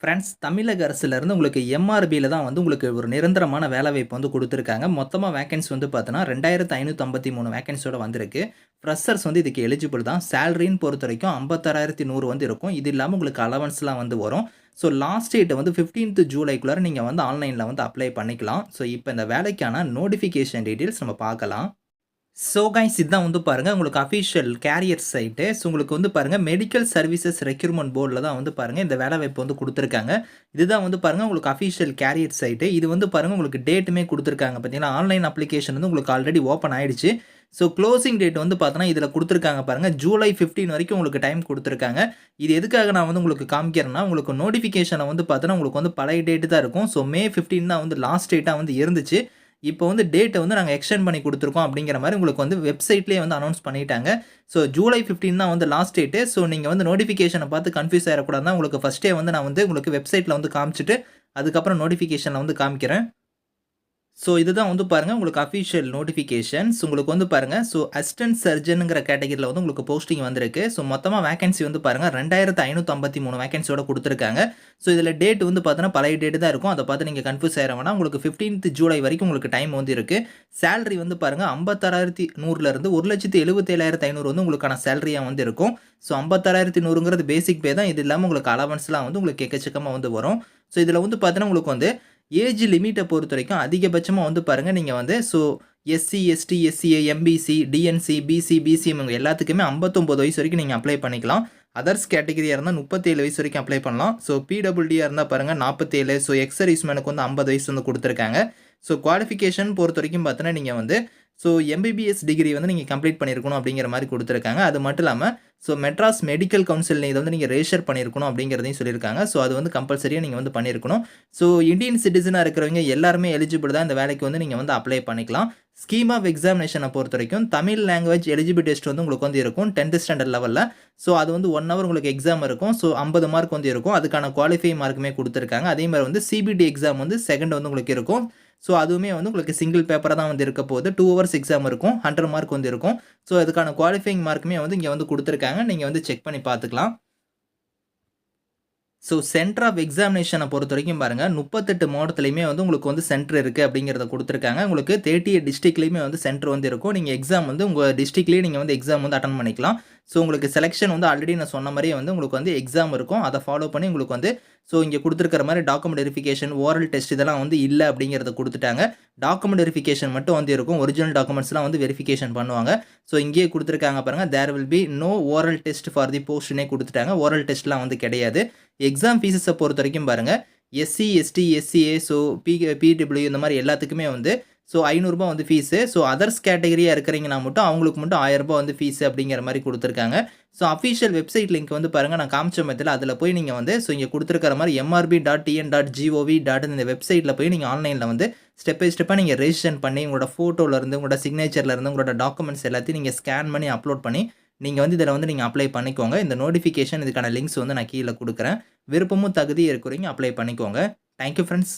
Friends தமிழக அரசுலேருந்து உங்களுக்கு எம்ஆர்பியில் தான் வந்து உங்களுக்கு ஒரு நிரந்தரமான வேலைவாய்ப்பு வந்து கொடுத்துருக்காங்க. மொத்தமாக வேகன்சி வந்து பார்த்தோன்னா ரெண்டாயிரத்து ஐநூற்றம்பத்தி மூணு வேகன்சியோட வந்திருக்கு. ஃப்ரெஷர்ஸ் வந்து இதுக்கு எலிஜிபிள் தான். சேலரின்னு பொறுத்த வரைக்கும் ஐம்பத்தாறாயிரத்தி நூறு வந்து இருக்கும். இது இல்லாமல் உங்களுக்கு அலவன்ஸ்லாம் வந்து வரும். ஸோ லாஸ்ட் டேட் வந்து ஃபிஃப்டீன்த் ஜூலைக்குள்ளார நீங்கள் வந்து ஆன்லைனில் வந்து அப்ளை பண்ணிக்கலாம். ஸோ இப்போ இந்த வேலைக்கான நோட்டிஃபிகேஷன் டீட்டெயில்ஸ் நம்ம பார்க்கலாம். ஸோ கைஸ் இதுதான் வந்து பாருங்கள் உங்களுக்கு அஃபிஷியல் கேரியர் சைட்டு ஸோ உங்களுக்கு வந்து பாருங்கள் மெடிக்கல் சர்வீசஸ் ரெக்யூர்மெண்ட் போர்டில் தான் வந்து பாருங்கள் இந்த வேலை வாய்ப்பு வந்து கொடுத்துருக்காங்க. இதுதான் வந்து பாருங்கள் உங்களுக்கு அஃபிஷியல் கேரியர் சைட்டு இது வந்து பாருங்கள் உங்களுக்கு டேட்டுமே கொடுத்துருக்காங்க. பார்த்தீங்கன்னா ஆன்லைன் அப்ளிகேஷன் வந்து உங்களுக்கு ஆல்ரெடி ஓப்பன் ஆயிடுச்சு. ஸோ க்ளோசிங் டேட் வந்து பார்த்தோன்னா இதில் கொடுத்துருக்காங்க பாருங்கள் ஜூலை ஃபிஃப்டீன் வரைக்கும் உங்களுக்கு டைம் கொடுத்துருக்காங்க. இது எதுக்காக நான் வந்து உங்களுக்கு காமிக்கிறேன்னா உங்களுக்கு நோட்டிஃபிகேஷனை வந்து பார்த்தோன்னா உங்களுக்கு வந்து பழைய டேட்டு தான் இருக்கும். ஸோ மே ஃபிஃப்டீன் தான் வந்து லாஸ்ட் டேட்டாக வந்து இருந்துச்சு. இப்போ வந்து டேட்டை வந்து நாங்கள் எக்ஸ்டெண்ட் பண்ணி கொடுத்துருக்கோம் அப்படிங்கிற மாதிரி உங்களுக்கு வந்து வெப்சைட்லேயே வந்து அனௌன்ஸ் பண்ணிட்டாங்க. ஸோ ஜூலை ஃபிஃப்டீன் தான் வந்து லாஸ்ட் டேட்டு ஸோ நீங்கள் வந்து நோட்டிஃபிகேஷனை பார்த்து கன்ஃபியூஸ் ஆகிடக்கூடாது தான் உங்களுக்கு ஃபஸ்ட்டே வந்து நான் வந்து உங்களுக்கு வெப்சைட்டில் வந்து காமிச்சிட்டு அதுக்கப்புறம் நோட்டிஃபிகேஷனில் வந்து காமிக்கிறேன். ஸோ இதுதான் வந்து பாருங்கள் உங்களுக்கு அஃபிஷியல் நோட்டிஃபிகேஷன்ஸ் உங்களுக்கு வந்து பாருங்கள் ஸோ அசிஸ்டன்ட் சர்ஜனுங்கிற கேட்டகரியில் வந்து உங்களுக்கு போஸ்டிங் வந்திருக்கு. ஸோ மொத்தமாக வேகன்சி வந்து பாருங்கள் ரெண்டாயிரத்து ஐநூற்றம்பத்தி மூணு வேகன்சியோட கொடுத்துருக்காங்க. ஸோ இதில் டேட் வந்து பார்த்தீங்கன்னா பழைய டேட் தான் இருக்கும். அதை பார்த்து நீங்கள் கன்ஃபியூஸ் ஆகிற வேணா உங்களுக்கு ஃபிஃப்டீன்த் ஜூலை வரைக்கும் உங்களுக்கு டைம் வந்து இருக்குது சேலரி வந்து பாருங்கள் ஐம்பத்தாறாயிரத்தி நூறுலேருந்து ஒரு லட்சத்து எழுபத்தேழாயிரத்து ஐநூறு வந்து உங்களுக்கான சேலரியாக வந்து இருக்கும். ஸோ ஐம்பத்தாறாயிரத்தி நூறுங்கிறது பேசிக் பே தான். இது இல்லாமல் உங்களுக்கு அலவன்ஸ்லாம் வந்து உங்களுக்கு எக்கச்சக்கமாக வந்து வரும். ஸோ இதில் வந்து பார்த்தீங்கன்னா உங்களுக்கு வந்து ஏஜ் லிமிட்டை பொறுத்த வரைக்கும் அதிகபட்சமாக வந்து பாருங்கள் நீங்கள் வந்து so SC ST SCA MBC DNC BC BCM இவங்க எல்லாத்துக்குமே ஐம்பத்தொம்போது வயசு வரைக்கும் நீங்கள் அப்ளை பண்ணிக்கலாம். அதர்ஸ் கேட்டகரியாக இருந்தால் முப்பத்தேழு வயசு வரைக்கும் அப்ளை பண்ணலாம். ஸோ பிடபிள்டியாக இருந்தால் பாருங்கள் நாற்பத்தேழு ஸோ எக்ஸர்வீஸ்மேனுக்கு வந்து ஐம்பது வயசு வந்து கொடுத்துருக்காங்க. ஸோ குவாலிஃபிகேஷன் பொறுத்த வரைக்கும் பார்த்தோன்னா நீங்கள் வந்து ஸோ எம்பிபிஎஸ் டிகிரி வந்து நீங்கள் கம்ப்ளீட் பண்ணியிருக்கணும் அப்படிங்கிற மாதிரி கொடுத்துருக்காங்க. அது மட்டும் இல்லாமல் ஸோ மெட்ராஸ் மெடிக்கல் கவுன்சில் இதை வந்து நீங்கள் ரெஜிஸ்டர் பண்ணியிருக்கணும் அப்படிங்கிறதையும் சொல்லியிருக்காங்க. ஸோ அது வந்து கம்பல்சரியாக நீங்கள் வந்து பண்ணியிருக்கணும் ஸோ இந்தியன் சிட்டிசனாக இருக்கிறவங்க எல்லாருமே எலிஜிபிள் தான் இந்த வேலைக்கு வந்து நீங்கள் வந்து அப்ளை பண்ணிக்கலாம். ஸ்கீம் ஆஃப் எக்ஸாமினேஷனை பொறுத்த வரைக்கும் தமிழ் லாங்குவேஜ் எலிஜிபிள் டெஸ்ட் வந்து உங்களுக்கு வந்து இருக்கும் டென்த் ஸ்டாண்டர்ட் லெவலில் ஸோ அது வந்து ஒன் ஹவர் உங்களுக்கு எக்ஸாம் இருக்கும். ஸோ ஐம்பது மார்க் வந்து இருக்கும். அதுக்கான குவாலிஃபை மார்க்குமே கொடுத்துருக்காங்க. அதே மாதிரி வந்து சிபிடி எக்ஸாம் வந்து செகண்ட் வந்து உங்களுக்கு இருக்கும். ஸோ அதுவுமே வந்து உங்களுக்கு சிங்கிள் பேப்பராக தான் வந்து இருக்க போகுது. டூ ஹவர்ஸ் எக்ஸாம் இருக்கும். ஹண்ட்ரட் மார்க் வந்து இருக்கும். ஸோ அதுக்கான குவாலிஃபைங் மார்க்குமே வந்து இங்கே வந்து கொடுத்துருக்காங்க. நீங்கள் வந்து செக் பண்ணி பார்த்துக்கலாம். ஸோ சென்டர் ஆஃப் எக்ஸாமினேஷனை பொறுத்த வரைக்கும் பாருங்கள் முப்பத்தெட்டு மாவட்டத்துலையுமே வந்து உங்களுக்கு வந்து சென்டர் இருக்குது அப்படிங்கிறத கொடுத்துருக்காங்க. உங்களுக்கு தேர்ட்டி எயிட் டிஸ்ட்ரிக்ட்லேயுமே வந்து சென்டர் வந்து இருக்கும். நீங்கள் எக்ஸாம் வந்து உங்கள் டிஸ்ட்ரிக்ட்லேயே நீங்கள் வந்து எக்ஸாம் வந்து அட்டன் பண்ணிக்கலாம். ஸோ உங்களுக்கு செலெக்ஷன் வந்து ஆல்ரெடி நான் சொன்ன மாதிரியே வந்து உங்களுக்கு வந்து எக்ஸாம் இருக்கும். அதை ஃபாலோ பண்ணி உங்களுக்கு வந்து ஸோ இங்கே கொடுத்துருக்கிற மாதிரி டாக்குமெண்ட் வெரிஃபிகேஷன் ஓரல் டெஸ்ட் இதெல்லாம் வந்து இல்லை அப்படிங்கிறத கொடுத்துட்டாங்க. டாக்குமெண்ட் வெரிஃபிகேஷன் மட்டும் வந்து இருக்கும். ஒரிஜினல் டாக்குமெண்ட்ஸ்லாம் வந்து வெரிஃபிகேஷன் பண்ணுவாங்க. ஸோ இங்கேயே கொடுத்துருக்காங்க பாருங்கள் there will be no oral test for the போஸ்ட்னே கொடுத்துட்டாங்க. ஓரல் டெஸ்ட்லாம் வந்து கிடையாது. எக்ஸாம் ஃபீஸஸை பொறுத்த வரைக்கும் பாருங்கள் SC ST SCA so P PW இந்த மாதிரி எல்லாத்துக்குமே வந்து ஸோ ஐநூறுரூபா வந்து ஃபீஸு ஸோ அதர்ஸ் கேட்டகரியாக இருக்கிறீங்கன்னா மட்டும் அவங்களுக்கு மட்டும் ஆயிரரூபா வந்து ஃபீஸு அப்படிங்கிற மாதிரி கொடுத்துருக்காங்க. ஸோ அஃபிஷியல் வெப்சைட் லிங்க் வந்து பாருங்கள் நான் காமிச்ச மத்தியில் அதில் போய் நீங்கள் வந்து ஸோ இங்கே கொடுத்துருக்கிற மாதிரி MRB dot TN dot GOV dot இந்த வெப்சைட்டில் போய் நீங்கள் ஆன்லைனில் வந்து ஸ்டெப் பை ஸ்டெப்பாக நீங்கள் ரெஜிஸ்டர் பண்ணி உங்களோட ஃபோட்டோலேருந்து உங்களோட சிக்னேச்சர்லேருந்து உங்களோட டாக்குமெண்ட்ஸ் எல்லாத்தையும் நீங்கள் ஸ்கேன் பண்ணி அப்லோட் பண்ணி நீங்கள் வந்து இதில் வந்து நீங்கள் அப்ளை பண்ணிக்கோங்க. இந்த நோட்டிஃபிகேஷன் இதுக்கான லிங்க்ஸ் வந்து நான் கீழே கொடுக்குறேன். விருப்பமும் தகுதி இருக்கிறீங்க அப்ளை பண்ணிக்கோங்க. Thank you friends